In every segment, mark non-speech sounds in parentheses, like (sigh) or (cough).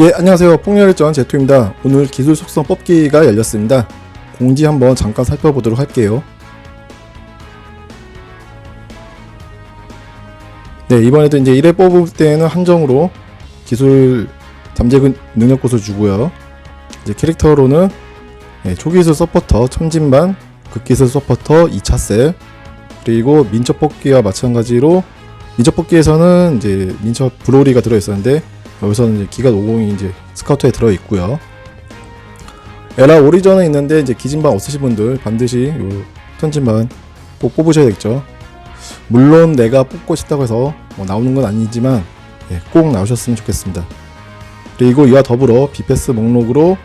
예, 안녕하세요. 폭렬전 제토입니다. 오늘 기술 속성 뽑기가 열렸습니다. 공지 한번 잠깐 살펴보도록 할게요. 네, 이번에도 이제 1회 뽑을 때는 한정으로 기술 잠재 능력 고수 주고요. 이제 캐릭터로는 네, 초기술 서포터 천진반, 극기술 서포터 2차 셀, 그리고 민첩 뽑기와 마찬가지로 민첩 뽑기에서는 이제 민첩 브로리가 들어있었는데 여기서는 이제 기가 50이 이제 스카우트에 들어 있고요. 에라 오리전에 있는데 이제 기진반 없으신 분들 반드시 요 천진반 꼭 뽑으셔야겠죠. 물론 내가 뽑고 싶다고 해서 뭐 나오는 건 아니지만 예, 꼭 나오셨으면 좋겠습니다. 그리고 이와 더불어 비패스 목록으로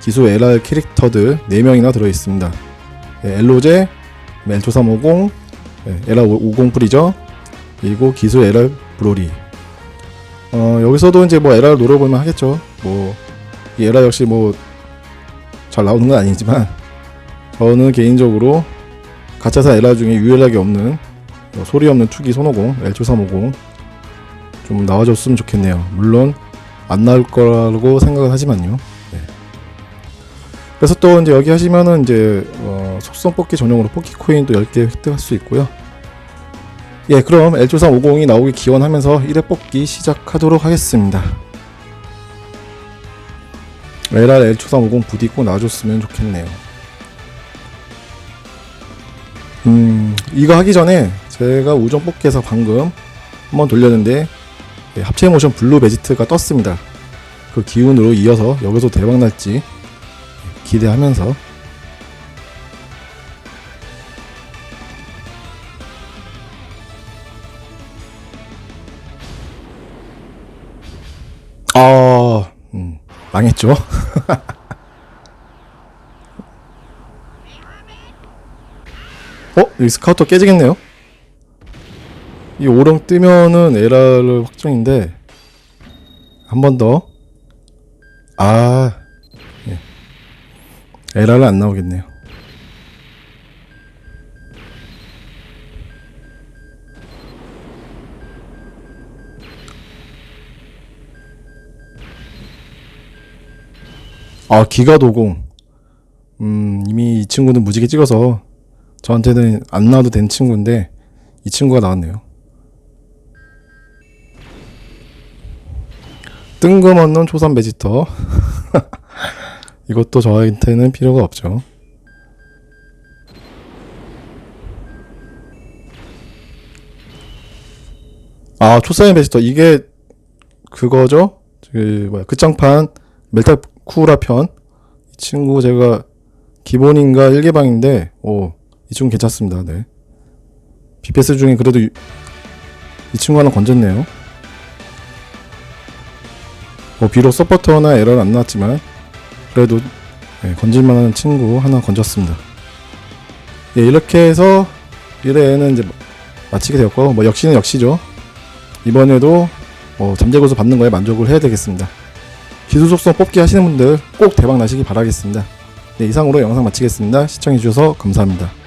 기수 LR 캐릭터들 4명이나 들어 있습니다. 예, 엘로제, 멜초350, 예, LR 50 프리저, 그리고 기수 LR 브로리. 어, 여기서도 이제 뭐 에라를 노려보면 하겠죠. 뭐, 이 에라 역시 뭐, 잘 나오는 건 아니지만, 저는 개인적으로, 가짜사 에라 중에 유일하게 없는, 뭐 소리 없는 투기 손오공, L9350, 좀 나와줬으면 좋겠네요. 물론, 안 나올 거라고 생각은 하지만요. 네. 그래서 또 이제 여기 하시면은 이제, 어, 속성 뽑기 전용으로 뽑기 코인도 10개 획득할 수 있고요. 예, 그럼 L9350이 나오기 기원하면서 1회 뽑기 시작하도록 하겠습니다. LR L9350 부디 꼭 나와줬으면 좋겠네요. 음, 이거 하기 전에 제가 우정 뽑기에서 방금 한번 돌렸는데 예, 합체 모션 블루 베지트가 떴습니다. 그 기운으로 이어서 여기서 대박 날지 기대하면서 아, 음, 망했죠. (laughs) 어? 이 스카우터 깨지겠네요? 이 오령 뜨면은 에라를 확정인데, 한 번 더. 아, 예. 에라를 안 나오겠네요. 아, 기가도공. 음, 이미 이 친구는 무지개 찍어서 저한테는 안 나와도 된 친구인데 이 친구가 나왔네요. 뜬금없는 초산 베지터. (laughs) 이것도 저한테는 필요가 없죠. 아, 초사인 베지터. 이게 그거죠? 그, 뭐야, 끝장판 멜탈 쿠라 편. 이 친구 제가 기본인가 1개방인데, 오, 이 친구 괜찮습니다. 네. BPS 중에 그래도 이, 이 친구 하나 건졌네요. 뭐, 비록 서포터나 에러는 안 나왔지만, 그래도, 네, 건질만한 친구 하나 건졌습니다. 예, 이렇게 해서 1회는 이제 마치게 되었고, 뭐, 역시는 역시죠. 이번에도, 뭐, 잠재고서 받는 거에 만족을 해야 되겠습니다. 기술 속성 뽑기 하시는 분들 꼭 대박 나시기 바라겠습니다. 네, 이상으로 영상 마치겠습니다. 시청해주셔서 감사합니다.